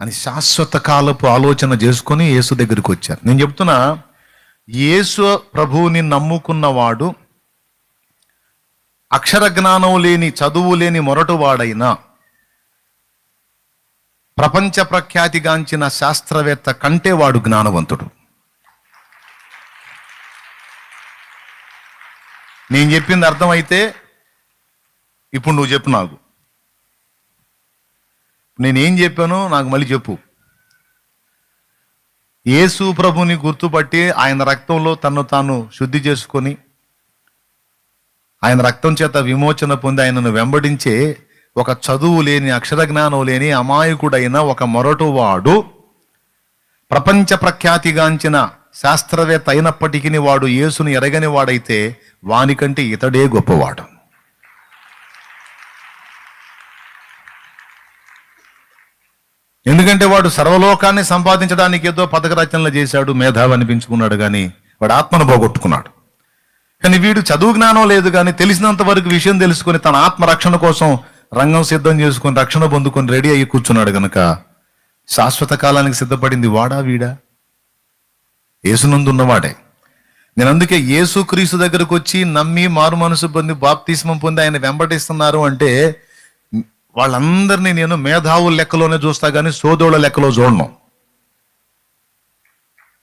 అని శాశ్వత కాలపు ఆలోచన చేసుకొని యేసు దగ్గరికి వచ్చారు. నేను చెప్తున్నా యేసు ప్రభువుని నమ్ముకున్నవాడు అక్షర జ్ఞానం లేని చదువు లేని మొరటువాడైనా ప్రపంచ ప్రఖ్యాతిగాంచిన శాస్త్రవేత్త కంటే వాడు జ్ఞానవంతుడు. నేను చెప్పింది అర్థమైతే ఇప్పుడు నువ్వు చెప్పు నాకు. నేనేం చెప్పానో నాకు మళ్ళీ చెప్పు. యేసు ప్రభుని గుర్తుపట్టి ఆయన రక్తంలో తను తాను శుద్ధి చేసుకొని ఆయన రక్తం చేత విమోచన పొంది ఆయనను వెంబడించే ఒక చదువు లేని అక్షర జ్ఞానం లేని అమాయకుడైన ఒక మొరటువాడు ప్రపంచ ప్రఖ్యాతిగాంచిన శాస్త్రవేత్త అయినప్పటికీ వాడు యేసుని ఎరగని వాడైతే వానికంటే ఇతడే గొప్పవాడు. ఎందుకంటే వాడు సర్వలోకాన్ని సంపాదించడానికి ఏదో పథక రచనలు చేశాడు మేధావి అనిపించుకున్నాడు కానీ వాడు ఆత్మను పోగొట్టుకున్నాడు. కానీ వీడు చదువు జ్ఞానం లేదు కానీ తెలిసినంత వరకు విషయం తెలుసుకొని తన ఆత్మ రక్షణ కోసం రంగం సిద్ధం చేసుకొని రక్షణ పొందుకొని రెడీ అయ్యి కూర్చున్నాడు గనక శాశ్వత కాలానికి సిద్ధపడింది వాడా వీడా? ఏసునందున్నవాడే నేను అందుకే యేసు క్రీస్తు దగ్గరకు వచ్చి నమ్మి మారు మనసు పొంది బాప్తిస్మం పొంది ఆయన వెంబడిస్తున్నారు అంటే వాళ్ళందరినీ నేను మేధావుల లెక్కలోనే చూస్తా కానీ సోదోళ్ళ లెక్కలో చూడను.